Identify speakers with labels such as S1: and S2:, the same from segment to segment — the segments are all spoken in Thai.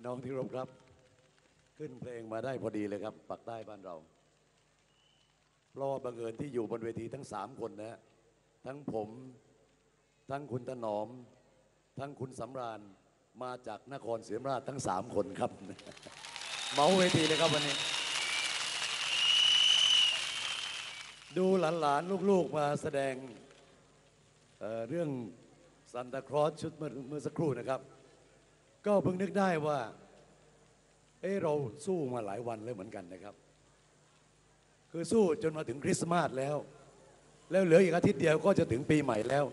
S1: พี่น้องที่รบครับ ขึ้นเพลงมาได้พอดีเลยครับปักใต้บ้านเรา เพราะว่าบังเอิญที่อยู่บนเวทีทั้งสามคนนะฮะทั้งผม ทั้งคุณถนอม ทั้งคุณสำราญมาจากนครศรีธรรมราชทั้งสามคนครับเมาเวทีเลยครับวันนี้ ดูหลานๆลูกๆมาแสดงเเรื่องซันตาคลอสชุดเมื่อสักครู่นะครับ ก็เพิ่งนึกได้ว่า เอ้เราสู้มาหลายวันแล้วเหมือนกันนะครับ คือสู้จนมาถึงคริสต์มาสแล้ว แล้วเหลืออีกอาทิตย์เดียวก็จะถึงปีใหม่แล้ว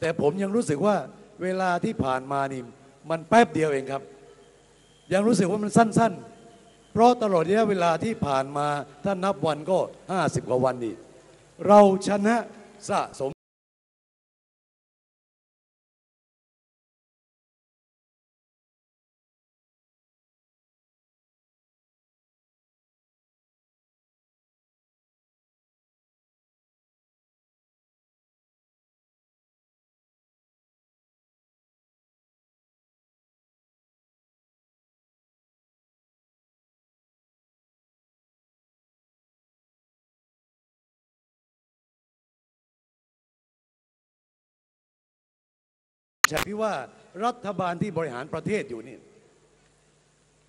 S1: แต่ผมยังรู้สึกว่าเวลาที่ผ่านมานี่มันแป๊บเดียวเองครับ ยังรู้สึกว่ามันสั้น ๆ เพราะตลอดระยะเวลาที่ผ่านมาถ้านับวันก็ 50 กว่าวันนี่เราชนะสะสม ใช่พี่ว่ารัฐบาลที่บริหารประเทศอยู่นี่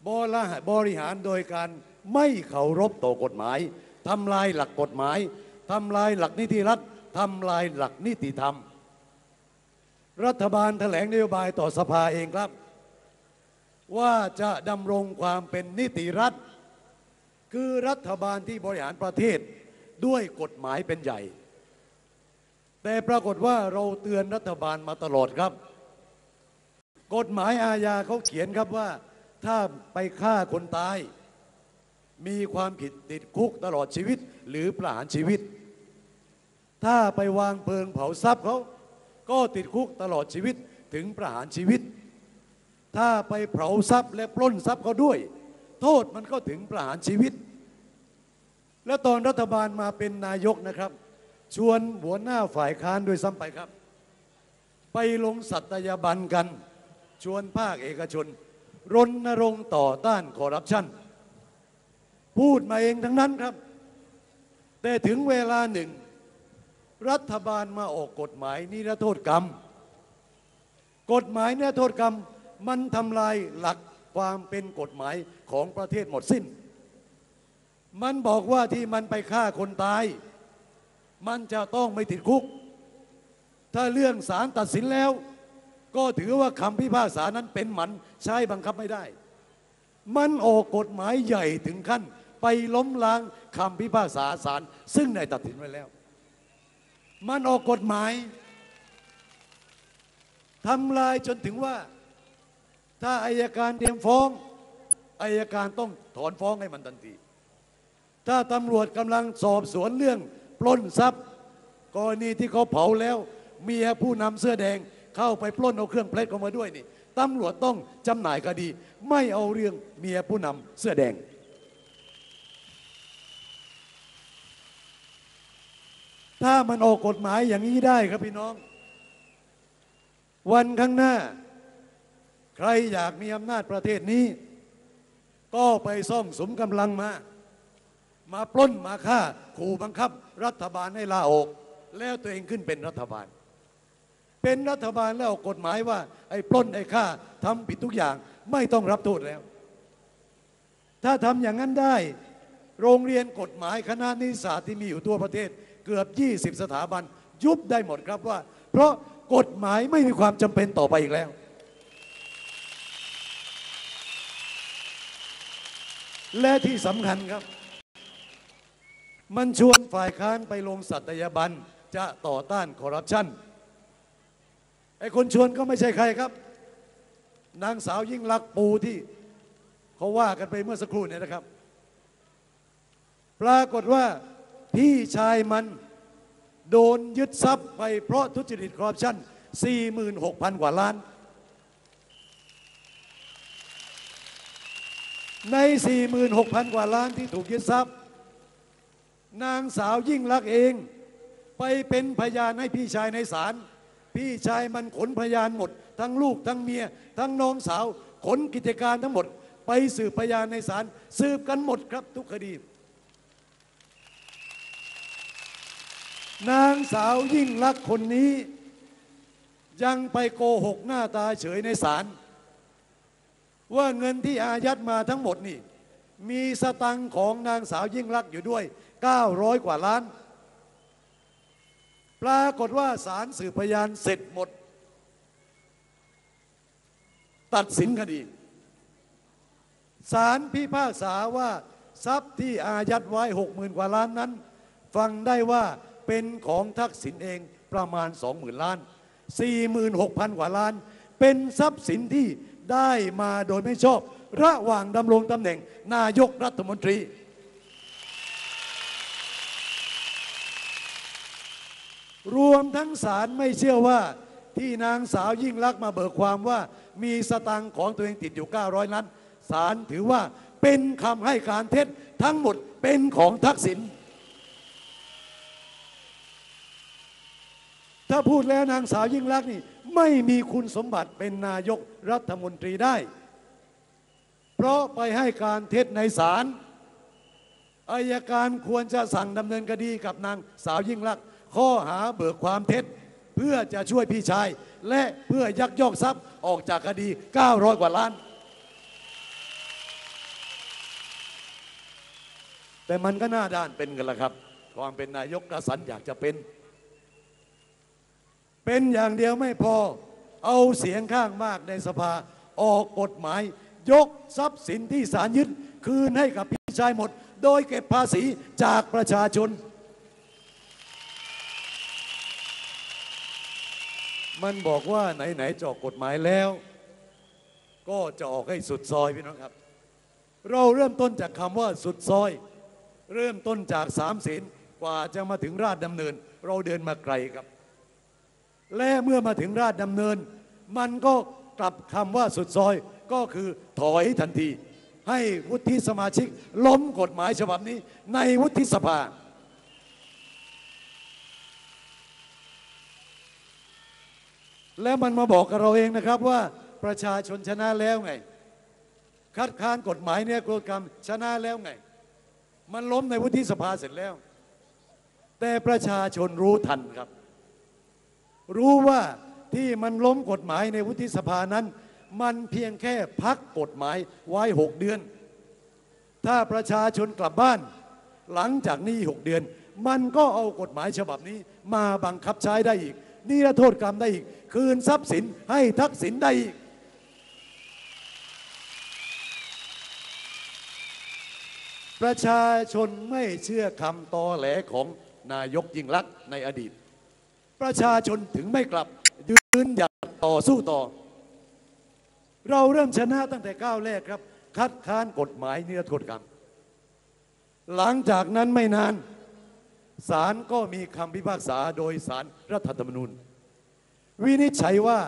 S1: บริหารบริหารโดยการไม่เคารพต่อกฎหมายทำลายหลักกฎหมายทำลายหลักนิติรัฐทำลายหลักนิติธรรม รัฐบาลแถลงนโยบายต่อสภาเองครับ ว่าจะดำรงความเป็นนิติรัฐ คือรัฐบาลที่บริหารประเทศด้วยกฎหมายเป็นใหญ่ แต่ปรากฏว่าเราเตือนรัฐบาลมาตลอดครับ กฎหมายอาญาเขาเขียนครับว่า ถ้าไปฆ่าคนตาย มีความผิดติดคุกตลอดชีวิต หรือประหารชีวิต ถ้าไปวางเพลิงเผาทรัพย์เขาก็ติดคุกตลอดชีวิตถึงประหารชีวิต ถ้าไปเผาทรัพย์และปล้นทรัพย์เขาด้วย โทษมันก็ถึงประหารชีวิต และตอนรัฐบาลมาเป็นนายกนะครับ ชวนหัวหน้าฝ่ายค้านด้วยซ้ำไปครับ ไปลงสัตยาบันกัน ชวนภาคเอกชน รณรงค์ต่อต้านคอร์รัปชันพูดมาเองทั้งนั้นครับ แต่ถึงเวลาหนึ่ง รัฐบาลมาออกกฎหมายนิรโทษกรรม กฎหมายนิรโทษกรรมมันทำลายหลักความเป็นกฎหมายของประเทศหมดสิ้น มันบอกว่าที่มันไปฆ่าคนตาย มันจะต้องไม่ติดคุก ถ้าเรื่องศาลตัดสินแล้ว ก็ถือว่าคำพิพากษานั้นเป็นหมันใช้บังคับไม่ได้ มันออกกฎหมายใหญ่ถึงขั้น ไปล้มล้างคำพิพากษาศาลซึ่งได้ตัดสินไว้แล้ว มันออกกฎหมายทำลายจนถึงว่า ถ้าอายการเตรียมฟ้องอายการต้องถอนฟ้องให้มันทันที ถ้าตำรวจกำลังสอบสวนเรื่อง ปล้นทรัพย์ กรณีที่เขาเผาแล้ว เมียผู้นำเสื้อแดง เข้าไปปล้นเอาเครื่องเพชรเข้ามาด้วยนี่ตำรวจต้องจำหน่ายคดี ไม่เอาเรื่องเมียผู้นำเสื้อแดง ถ้ามันออกกฎหมายอย่างนี้ได้ครับพี่น้อง วันข้างหน้า ใครอยากมีอำนาจประเทศนี้ ก็ไปซ่องสมกำลังมา มาปล้นมาฆ่า ขู่บังคับ รัฐบาลให้ลาออก แล้วตัวเองขึ้นเป็นรัฐบาล เป็นรัฐบาลแล้วออกกฎหมายว่า ไอ้ปล้นไอ้ฆ่าทำผิดทุกอย่างไม่ต้องรับโทษแล้ว ถ้าทำอย่างนั้นได้ โรงเรียนกฎหมายคณะนิติศาสตร์ที่มีอยู่ทั่วประเทศ เกือบ 20 สถาบัน ยุบได้หมดครับว่า เพราะกฎหมายไม่มีความจำเป็นต่อไปอีกแล้ว และที่สำคัญครับ มันชวนฝ่ายค้านไปลงสัตยาบันจะต่อต้านคอร์รัปชัน ไอ้คนชวนก็ไม่ใช่ใครครับ นางสาวยิ่งลักษณ์ปูที่เขาว่ากันไปเมื่อสักครู่เนี่ยนะครับ ปรากฏว่าพี่ชายมันโดนยึดทรัพย์ไปเพราะทุจริตคอร์รัปชัน46,000 กว่าล้าน ใน 46,000 กว่าล้านที่ถูกยึดทรัพย์ นางสาวยิ่งลักษณ์เอง ไปเป็นพยานให้พี่ชายในศาล พี่ชายมันขนพยานหมด ทั้งลูกทั้งเมีย ทั้งน้องสาว ขนกิจการทั้งหมด ไปสืบพยานในศาลสืบกันหมดครับทุกคดี นางสาวยิ่งลักษณ์คนนี้ ยังไปโกหกหน้าตาเฉยในศาลว่าเงินที่อายัดมาทั้งหมดนี่ มีสตังของนางสาวยิ่งลักษณ์อยู่ด้วย 900 กว่าล้าน ปรากฏว่าศาลสืบพยานเสร็จหมด ตัดสินคดีศาลพิพากษาว่าทรัพย์ที่อายัดไว้60,000กว่าล้านนั้น ฟังได้ว่าเป็นของทักษิณเองประมาณ20,000ล้าน46,000กว่าล้าน เป็นทรัพย์สินที่ได้มาโดยไม่ชอบ ระหว่างดำรงตำแหน่งนายกรัฐมนตรี รวมทั้งศาลไม่เชื่อว่าที่นางสาวยิ่งลักษณ์มาเบิกความว่า มีสตังค์ของตัวเองติดอยู่ 900ล้านศาลถือว่าเป็นคำให้การเท็จทั้งหมดเป็นของทักษิณถ้าพูดแล้วนางสาวยิ่งลักษณ์นี่ไม่มีคุณสมบัติเป็นนายกรัฐมนตรีได้ เพราะไปให้การเท็จในศาลอายการควรจะสั่งดำเนินคดีกับนางสาวยิ่งลักษณ์ ข้อหาเบิกความเท็จ เพื่อจะช่วยพี่ชาย และเพื่อยักยอกทรัพย์ออกจากคดี 900 กว่าล้าน แต่มันก็หน้าด้านเป็นกันละครับ ความเป็นนายกกระสันอยากจะเป็น เป็นอย่างเดียวไม่พอเอาเสียงข้างมากในสภาออกกฎหมาย ยกทรัพย์สินที่ศาลยึดคืนให้กับพี่ชายหมด โดยเก็บภาษีจากประชาชน มันบอกว่าไหนๆจะออกกฎหมายแล้ว ก็จะออกให้สุดซอยพี่น้องครับ เราเริ่มต้นจากคำว่าสุดซอย เริ่มต้นจากสามศีลกว่าจะมาถึงราชดำเนิน เราเดินมาไกลครับ และเมื่อมาถึงราชดำเนิน มันก็กลับคำว่าสุดซอยก็คือถอยทันที ให้วุฒิสมาชิกล้มกฎหมายฉบับนี้ในวุฒิสภา แล้วมันมาบอกกับเราเองนะครับว่าประชาชนชนะแล้วไง คัดค้านกฎหมายเนี่ยกฎกรรมชนะแล้วไง มันล้มในวุฒิสภาเสร็จแล้ว แต่ประชาชนรู้ทันครับ รู้ว่าที่มันล้มกฎหมายในวุฒิสภานั้น มันเพียงแค่พักกฎหมายไว้หกเดือน ถ้าประชาชนกลับบ้าน หลังจากนี้หกเดือน มันก็เอากฎหมายฉบับนี้มาบังคับใช้ได้อีก นิรโทษกรรมได้อีก คืนทรัพย์สินให้ทักษิณได้อีก ประชาชนไม่เชื่อคำตอแหลของนายกยิ่งลักษณ์ในอดีต ประชาชนถึงไม่กลับยืนหยัดต่อสู้ต่อ เราเริ่มชนะตั้งแต่ก้าวแรกครับ คัดค้านกฎหมายนิรโทษกรรม หลังจากนั้นไม่นาน ศาลก็มีคำพิพากษาโดยศาลรัฐธรรมนูญ วินิจฉัยว่า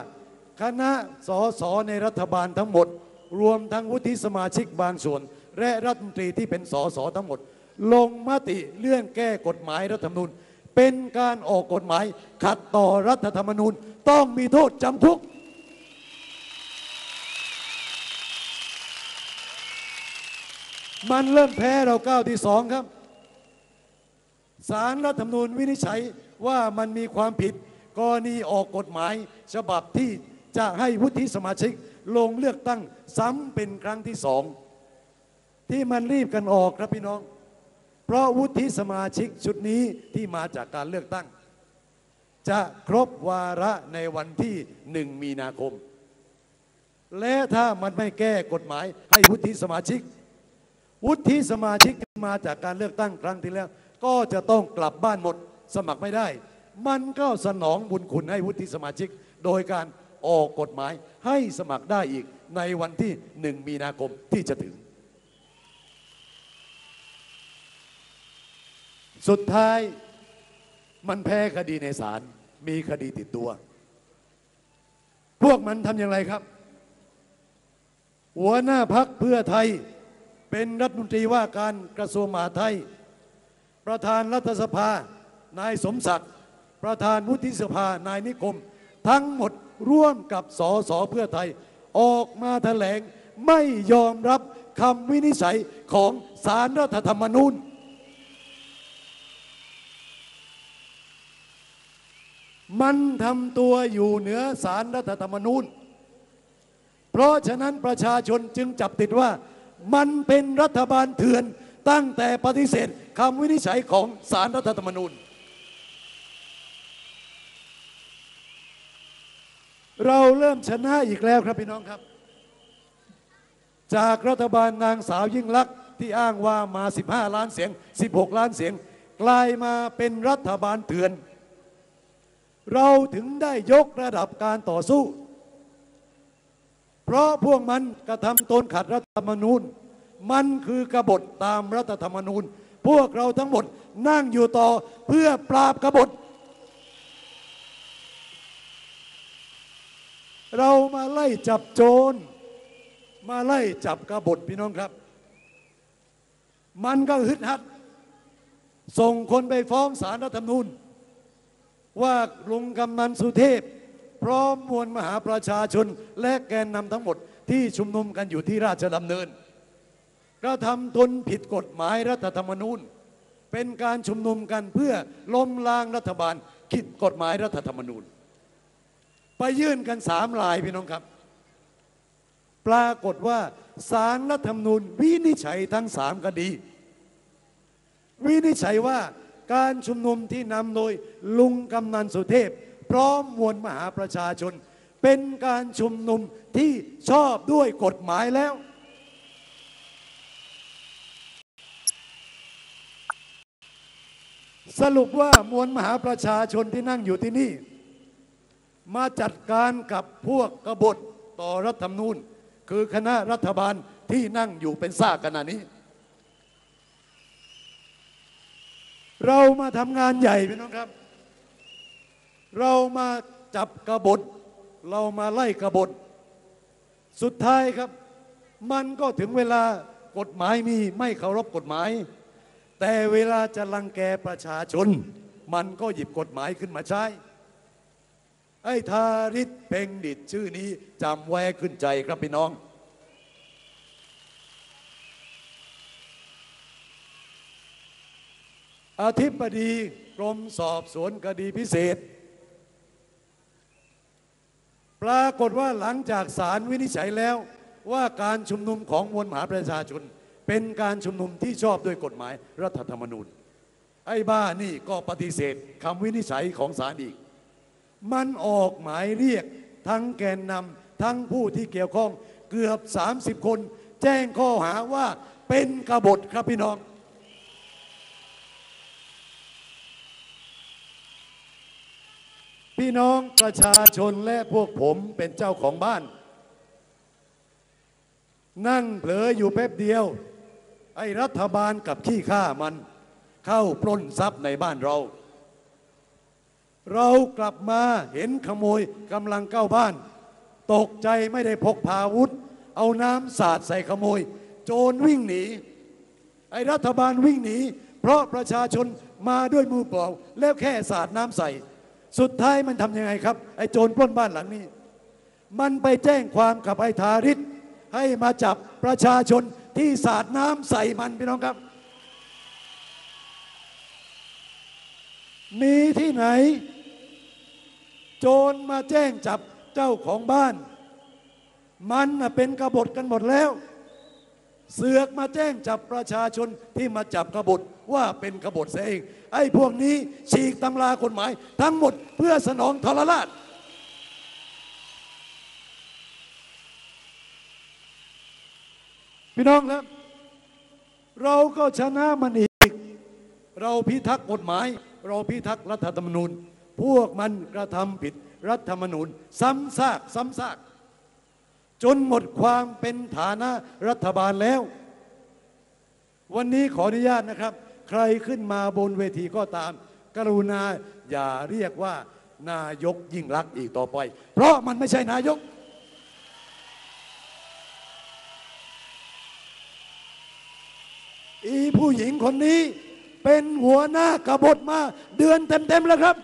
S1: คณะสสในรัฐบาลทั้งหมด รวมทั้งวุฒิสมาชิกบางส่วน และรัฐมนตรีที่เป็นสสทั้งหมด ลงมติเลื่อนแก้กฎหมายรัฐธรรมนูญ เป็นการออกกฎหมายขัดต่อรัฐธรรมนูญ ต้องมีโทษจำคุกมันเริ่มแพ้เราก้าวที่สองครับ สารรัฐธรรมนูญวินิจฉัยว่ามันมีความผิดกรณีออกกฎหมาย ฉบับที่จะให้วุฒิสมาชิกลงเลือกตั้งซ้ำเป็นครั้งที่สองที่มันรีบกันออกครับพี่น้อง เพราะวุฒิสมาชิกชุดนี้ที่มาจากการเลือกตั้ง จะครบวาระในวันที่หนึ่งมีนาคม และถ้ามันไม่แก้กฎหมายให้วุฒิสมาชิก วุฒิสมาชิกมาจากการเลือกตั้งครั้งที่แล้ว ก็จะต้องกลับบ้านหมดสมัครไม่ได้ มันก็สนองบุญคุณให้วุฒิสมาชิก โดยการออกกฎหมายให้สมัครได้อีกในวันที่หนึ่งมีนาคมที่จะถึง สุดท้ายมันแพ้คดีในศาลมีคดีติดตัว พวกมันทำอย่างไรครับ หัวหน้าพักเพื่อไทยเป็นรัฐมนตรีว่าการกระทรวงมหาดไทย ประธานรัฐสภา นายสมศักดิ์ ประธานวุฒิสภา นายนิคม ทั้งหมดร่วมกับสสเพื่อไทย ออกมาแถลงไม่ยอมรับคำวินิจฉัยของสารรัฐธรรมนูญ มันทำตัวอยู่เหนือสารรัฐธรรมนูญ เพราะฉะนั้นประชาชนจึงจับติดว่ามันเป็นรัฐบาลเถื่อน ตั้งแต่ปฏิเสธคำวินิจฉัยของสารรัฐธรรมนูญ เราเริ่มชนะอีกแล้วครับพี่น้องครับ จากรัฐบาลนางสาวยิ่งลักษณ์ที่อ้างว่ามา 15 ล้านเสียง 16 ล้านเสียง กลายมาเป็นรัฐบาลเถื่อน เราถึงได้ยกระดับการต่อสู้ เพราะพวกมันกระทำตนขัดรัฐธรรมนูญ มันคือกบฏตามรัฐธรรมนูญ พวกเราทั้งหมดนั่งอยู่ต่อเพื่อปราบกบฏ เรามาไล่จับโจร มาไล่จับกบฏพี่น้องครับ มันก็ฮึดฮัด ส่งคนไปฟ้องสารรัฐธรรมนูญ ว่าลุงกำนันสุเทพ พร้อมมวลมหาประชาชนและแกนนำทั้งหมดที่ชุมนุมกันอยู่ที่ราชดำเนิน กระทำตนผิดกฎหมายรัฐธรรมนูญ เป็นการชุมนุมกันเพื่อล้มล้างรัฐบาลผิดกฎหมายรัฐธรรมนูญ ไปยื่นกันสามลายพี่น้องครับ ปรากฏว่าสารรัฐธรรมนูญวินิจฉัยทั้งสามคดี วินิจฉัยว่าการชุมนุมที่นำโดยลุงกำนันสุเทพ พร้อมมวลมหาประชาชน เป็นการชุมนุมที่ชอบด้วยกฎหมายแล้ว สรุปว่ามวลมหาประชาชนที่นั่งอยู่ที่นี่ มาจัดการกับพวกกบฏต่อรัฐธรรมนูญ คือคณะรัฐบาลที่นั่งอยู่เป็นซากขณะนี้ เรามาทำงานใหญ่พี่น้องครับ เรามาจับกบฏ เรามาไล่กบฏ สุดท้ายครับ มันก็ถึงเวลากฎหมายมีไม่เคารพกฎหมาย แต่เวลาจะลังแกประชาชน มันก็หยิบกฎหมายขึ้นมาใช้ ไอ้ทาริศเพ่งดิดชื่อนี้จำแวขึ้นใจครับพี่น้อง อธิบดีกรมสอบสวนคดีพิเศษ ปรากฏว่าหลังจากศาลวินิจฉัยแล้วว่าการชุมนุมของมวลมหาประชาชน เป็นการชุมนุมที่ชอบด้วยกฎหมายรัฐธรรมนูญ ไอ้บ้านี่ก็ปฏิเสธคำวินิจฉัยของศาลอีก มันออกหมายเรียกทั้งแกนนำทั้งผู้ที่เกี่ยวข้องเกือบ 30 คน แจ้งข้อหาว่าเป็นกบฏครับพี่น้องพี่น้องประชาชนและพวกผมเป็นเจ้าของบ้าน นั่งเผลออยู่แป๊บเดียว ไอ้รัฐบาลกับขี้ข้ามันเข้าปล้นทรัพย์ในบ้านเรา เรากลับมาเห็นขโมยกำลังเข้าบ้าน ตกใจไม่ได้พกพาอาวุธ เอาน้ำสาดใส่ขโมย โจรวิ่งหนี ไอ้รัฐบาลวิ่งหนี เพราะประชาชนมาด้วยมือเปล่าแล้วแค่สาดน้ำใส่ สุดท้ายมันทำยังไงครับ ไอ้โจรปล้นบ้านหลังนี้ มันไปแจ้งความกับไอ้ทาริศให้มาจับประชาชน ที่สาดน้ำใส่มันพี่น้องครับ มีที่ไหน โจรมาแจ้งจับเจ้าของบ้าน มันเป็นกบฏกันหมดแล้ว เสือกมาแจ้งจับประชาชนที่มาจับกบฏว่าเป็นกบฏเสียเอง ไอ้พวกนี้ฉีกตำรากฎหมาย ทั้งหมดเพื่อสนองทรราช พี่น้องครับ เราก็ชนะมันอีก เราพิทักษ์กฎหมาย เราพิทักษ์รัฐธรรมนูญ พวกมันกระทำผิดรัฐธรรมนูญ ซ้ำซากซ้ำซากจนหมดความเป็นฐานะรัฐบาลแล้ว วันนี้ขออนุญาตนะครับ ใครขึ้นมาบนเวทีก็ตาม กรุณาอย่าเรียกว่านายกยิ่งรักอีกต่อไป เพราะมันไม่ใช่นายก อีผู้หญิงคนนี้ เป็นหัวหน้ากบฏมาเดือนเต็มๆแล้วครับ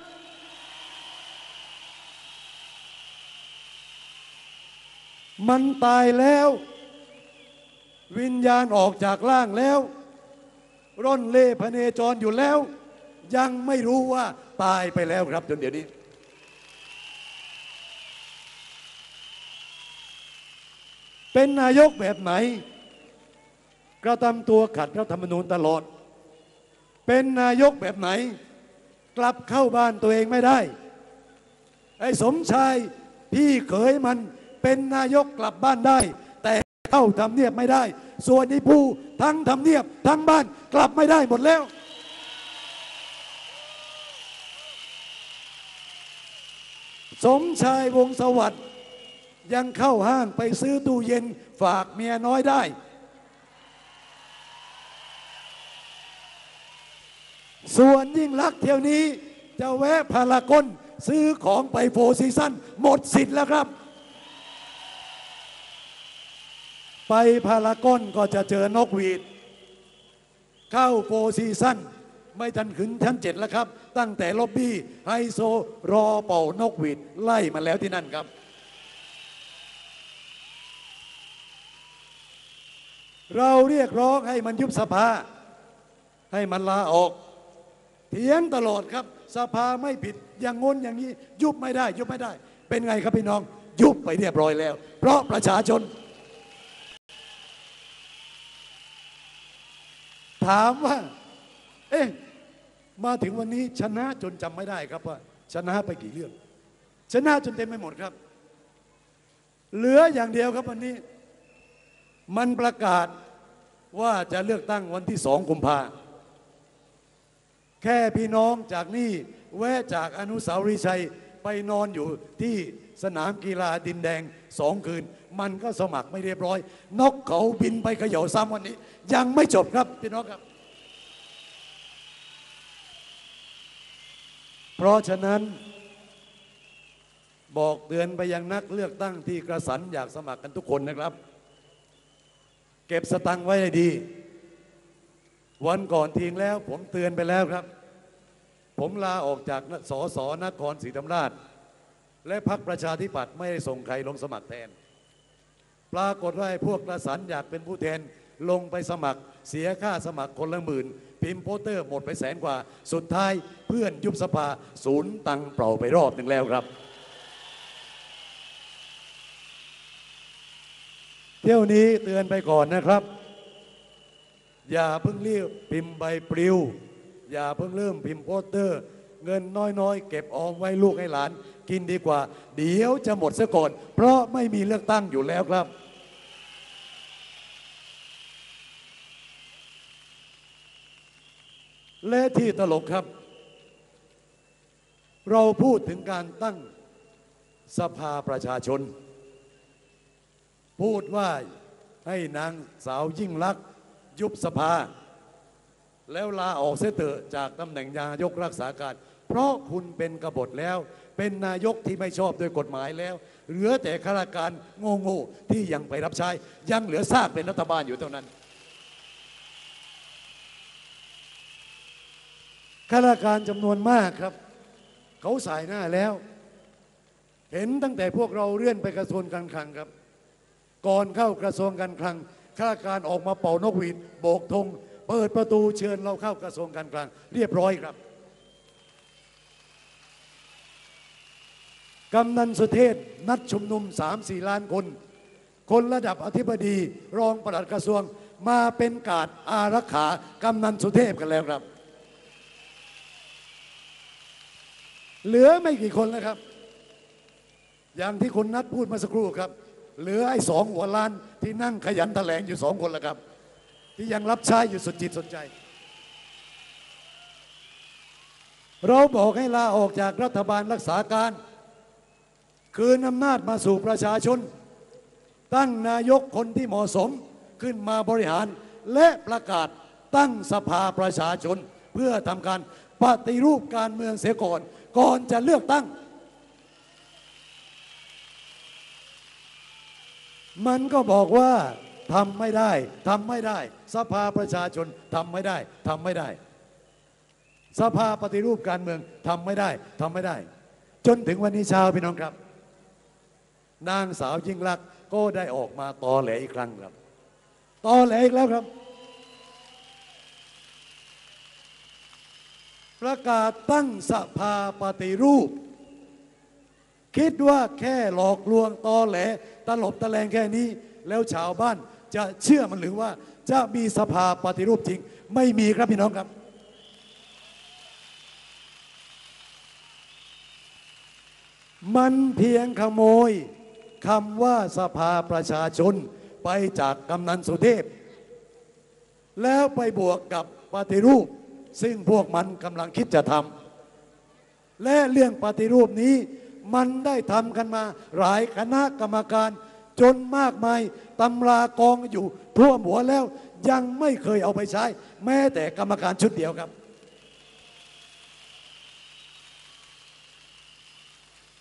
S1: มันตายแล้ว วิญญาณออกจากร่างแล้ว ร่อนเล่พเนจรอยู่แล้ว ยังไม่รู้ว่าตายไปแล้วครับจนเดี๋ยวนี้เป็นนายกแบบไหน กระทำตัวขัดรัฐธรรมนูญตลอด เป็นนายกแบบไหน กลับเข้าบ้านตัวเองไม่ได้ ไอ้สมชายพี่เขยมันเป็นนายกกลับบ้านได้ แต่เข้าทำเนียบไม่ได้ ส่วนไอ้ผู้ทั้งทำเนียบทั้งบ้านกลับไม่ได้หมดแล้วสมชายวงสวัสดิ์ยังเข้าห้างไปซื้อตู้เย็นฝากเมียน้อยได้ ส่วนยิ่งลักษณ์เที่ยวนี้ จะแวะพารากอนซื้อของไปโฟซีซั่นหมดสิทธิ์แล้วครับ ไปพารากอนก็จะเจอนกหวีด เข้าโฟซีซั่นไม่ทันขึ้นชั้นเจ็ดแล้วครับ ตั้งแต่ล็อบบี้ไฮโซรอเป่านกหวีดไล่มาแล้วที่นั่นครับเราเรียกร้องให้มันยุบสภา ให้มันลาออก เถียงตลอดครับ สภาไม่ผิดอย่างงนอย่างนี้ ยุบไม่ได้ ยุบไม่ได้ เป็นไงครับพี่น้อง ยุบไปเรียบร้อยแล้ว เพราะประชาชน ถามว่า เอ๊ะมาถึงวันนี้ชนะจนจำไม่ได้ครับว่า ชนะไปกี่เรื่อง ชนะจนเต็มไปหมดครับ เหลืออย่างเดียวครับวันนี้ มันประกาศว่าจะเลือกตั้งวันที่สองกุมภาพันธ์ แค่พี่น้องจากนี่แวะจากอนุสาวรีย์ชัยไปนอนอยู่ที่สนามกีฬาดินแดงสองคืน มันก็สมัครไม่เรียบร้อย นกเขาบินไปเขย่าซ้ำวันนี้ ยังไม่จบครับพี่น้องครับ เพราะฉะนั้น บอกเตือนไปยังนักเลือกตั้งที่กระสันอยากสมัครกันทุกคนนะครับ เก็บสตังค์ไว้ให้ดี วันก่อนทิ้งแล้ว ผมเตือนไปแล้วครับ ผมลาออกจากสสนครศรีธรรมราช และพรรคประชาธิปัตย์ไม่ได้ส่งใครลงสมัครแทน ปรากฏว่าไอ้พวกกระสันอยากเป็นผู้แทนลงไปสมัคร เสียค่าสมัครคนละหมื่น พิมพ์โปสเตอร์หมดไปแสนกว่า สุดท้ายเพื่อนยุบสภาศูนย์ตังเปล่าไปรอบหนึ่งแล้วครับ เที่ยวนี้เตือนไปก่อนนะครับ อย่าเพิ่งรีบพิมพ์ใบปลิว อย่าเพิ่งเริ่มพิมพ์โปสเตอร์ เงินน้อยๆ เก็บออมไว้ลูกให้หลาน กินดีกว่า เดี๋ยวจะหมดซะก่อน เพราะไม่มีเลือกตั้งอยู่แล้วครับ และที่ตลกครับ เราพูดถึงการตั้งสภาประชาชน พูดว่าให้นางสาวยิ่งลักษณ ยุบสภา แล้วลาออกเสียเถอะจากตำแหน่งนายกรักษาการ เพราะคุณเป็นกบฏแล้ว เป็นนายกที่ไม่ชอบด้วยกฎหมายแล้ว เหลือแต่ข้าราชการโง่ๆที่ยังไปรับใช้ ยังเหลือซากเป็นรัฐบาลอยู่เท่านั้นข้าราชการจำนวนมากครับ เขาสายหน้าแล้ว เห็นตั้งแต่พวกเราเลื่อนไปกระทรวงการคลังครับ ก่อนเข้ากระทรวงการคลัง ข้าราชการออกมาเป่านกหวีดโบกธงเปิดประตูเชิญเราเข้ากระทรวงการคลัง เรียบร้อยครับกำนันสุเทพนัดชุมนุม 3 4 ล้านคน คนระดับอธิบดีรองปลัดกระทรวงมาเป็นกาดอารักขากำนันสุเทพกันแล้วครับ เหลือไม่กี่คนแล้วครับ อย่างที่คุณนัดพูดมาสักครู่ครับ เหลือไอ้สองหัวล้าน ที่นั่งขยันแถลงอยู่สองคนแล้วครับ ที่ยังรับใช้อยู่สุดจิตสุดใจ เราบอกให้ลาออกจากรัฐบาลรักษาการ คืนอำนาจมาสู่ประชาชน ตั้งนายกคนที่เหมาะสมขึ้นมาบริหารและประกาศตั้งสภาประชาชน เพื่อทำการปฏิรูปการเมืองเสียก่อน ก่อนจะเลือกตั้ง มันก็บอกว่าทำไม่ได้ทำไม่ได้ สภาประชาชนทำไม่ได้ทำไม่ได้ สภาปฏิรูปการเมืองทำไม่ได้ทำไม่ได้ จนถึงวันนี้เช้าพี่น้องครับ นางสาวยิ่งลักษณ์ก็ได้ออกมาตอแหลอีกครั้งครับตอแหลอีกแล้วครับ ประกาศตั้งสภาปฏิรูป คิดว่าแค่หลอกลวงตอแหลตลบตะแลงแค่นี้ แล้วชาวบ้านจะเชื่อมันหรือว่าจะมีสภาปฏิรูปจริง ไม่มีครับพี่น้องครับ มันเพียงขโมยคำว่าสภาประชาชนไปจากกำนันสุเทพ แล้วไปบวกกับปฏิรูป ซึ่งพวกมันกำลังคิดจะทำและเรื่องปฏิรูปนี้ มันได้ทำกันมาหลายคณะกรรมการ จนมากมายตำรากองอยู่ทั่วหัวแล้วยังไม่เคยเอาไปใช้ แม้แต่กรรมการชุดเดียวครับ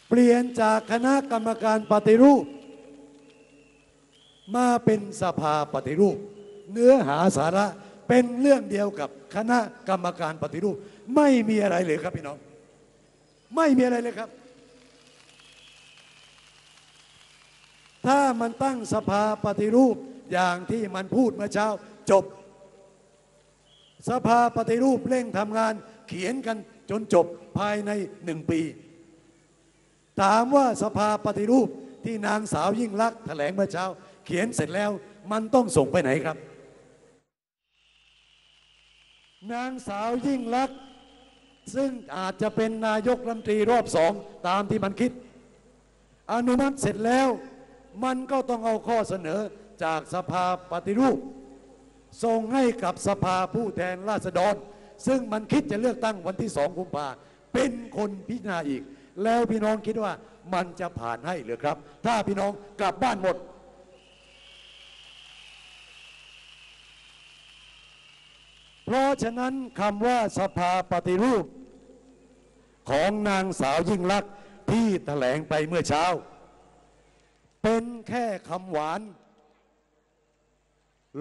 S1: เปลี่ยนจากคณะกรรมการปฏิรูป มาเป็นสภาปฏิรูป เนื้อหาสาระเป็นเรื่องเดียวกับคณะกรรมการปฏิรูป ไม่มีอะไรเลยครับพี่น้อง ไม่มีอะไรเลยครับ ถ้ามันตั้งสภาปฏิรูปอย่างที่มันพูดเมื่อเช้าจบ สภาปฏิรูปเร่งทำงานเขียนกันจนจบภายในหนึ่งปี ถามว่าสภาปฏิรูปที่นางสาวยิ่งลักษณ์แถลงเมื่อเช้า เขียนเสร็จแล้วมันต้องส่งไปไหนครับ นางสาวยิ่งลักษณ์ซึ่งอาจจะเป็นนายกรัฐมนตรีรอบสองตามที่มันคิด อนุมัติเสร็จแล้ว มันก็ต้องเอาข้อเสนอจากสภาปฏิรูป ส่งให้กับสภาผู้แทนราษฎร ซึ่งมันคิดจะเลือกตั้งวันที่สองกุมภาเป็นคนพิจารณาอีก แล้วพี่น้องคิดว่ามันจะผ่านให้หรือครับ ถ้าพี่น้องกลับบ้านหมด เพราะฉะนั้นคำว่าสภาปฏิรูป ของนางสาวยิ่งลักษณ์ที่แถลงไปเมื่อเช้า เป็นแค่คำหวาน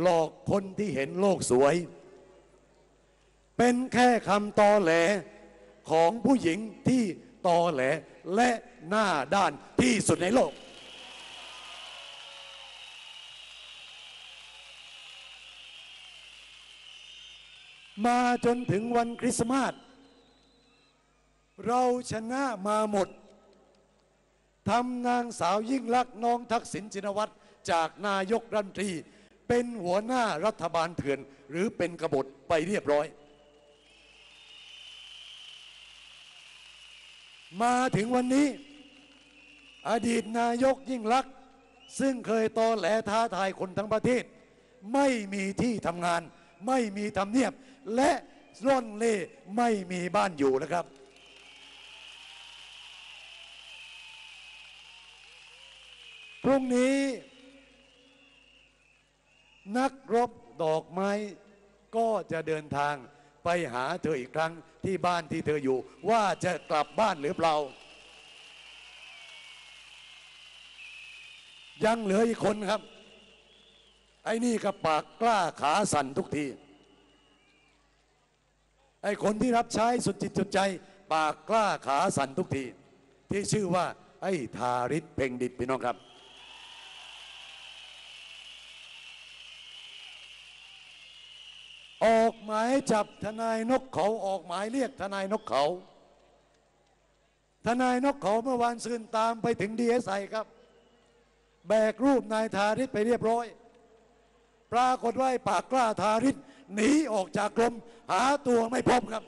S1: หลอกคนที่เห็นโลกสวย เป็นแค่คำตอแหลของผู้หญิงที่ตอแหลและหน้าด้านที่สุดในโลก มาจนถึงวันคริสต์มาสเราชนะมาหมด ทำนางสาวยิ่งลักษณ์น้องทักษิณชินวัตรจากนายกรัฐมนตรี เป็นหัวหน้ารัฐบาลเถื่อน หรือเป็นกบฏไปเรียบร้อย มาถึงวันนี้ อดีตนายกยิ่งลักษณ์ซึ่งเคยตอแหลท้าทายคนทั้งประเทศ ไม่มีที่ทำงาน ไม่มีทำเนียบ และร่อนเล่ไม่มีบ้านอยู่นะครับ รุ่งนี้ นักรบดอกไม้ก็จะเดินทางไปหาเธออีกครั้งที่บ้านที่เธออยู่ ว่าจะกลับบ้านหรือเปล่า ยังเหลืออีกคนครับ ไอ้นี่ก็ปากกล้าขาสั่นทุกที ไอ้คนที่รับใช้สุดจิตสุดใจ ปากกล้าขาสั่นทุกที ที่ชื่อว่า ไอ้ทาริศเพ่งดิตพี่น้องครับ ออกหมายจับทนายนกเขาออกหมายเรียกทนายนกเขา ทนายนกเขาเมื่อวานซืนตามไปถึงดีเอสไอครับ แบกรูปนายทาริศไปเรียบร้อย ปรากฏว่าไอ้ปากกล้าทาริศหนีออกจากกรมหาตัวไม่พบครับ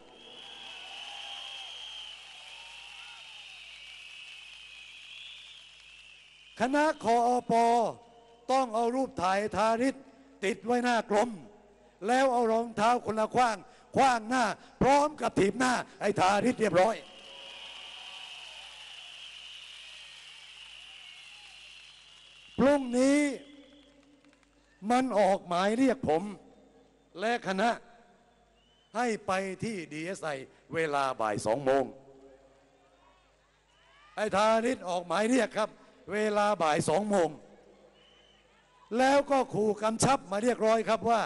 S1: คณะคออปต้องเอารูปถ่ายทาริศติดไว้หน้ากรม แล้วเอารองเท้าคนละขว้างขว้างหน้า พร้อมกับถีบหน้าไอ้ทาริศเรียบร้อย พรุ่งนี้มันออกหมายเรียกผม และคณะให้ไปที่ดีเอสไอเวลาบ่ายสองโมงไอ้ทาริศออกหมายเรียกครับ เวลาบ่ายสองโมงแล้วก็ขู่กำชับมาเรียกร้อยครับว่า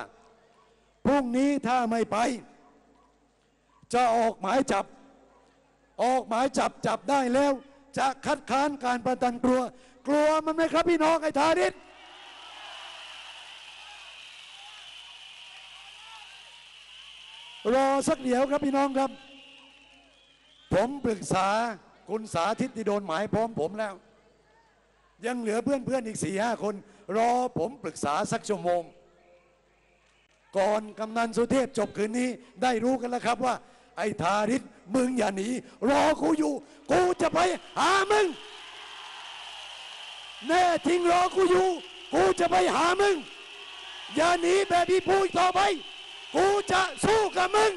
S1: พรุ่งนี้ถ้าไม่ไป จะออกหมายจับ ออกหมายจับจับได้แล้ว จะคัดค้านการประกันตัวกลัวมันไหมครับพี่น้องไอ้ทาริศรอสักเดี๋ยวครับพี่น้องครับ ผมปรึกษาคุณสาธิตที่โดนหมายพร้อมผมแล้ว ยังเหลือเพื่อนเพื่อนอีกสี่ห้าคน รอผมปรึกษาสักชั่วโมง ก่อนกำนันสุเทพจบคืนนี้ได้รู้กันแล้วครับว่า ไอ้ทาริศมึงอย่าหนีรอกูอยู่ กูจะไปหามึง แน่ทิ้งรอกูอยู่ กูจะไปหามึง อย่าหนีแบบพี่พูดต่อไป กูจะสู้กับมึง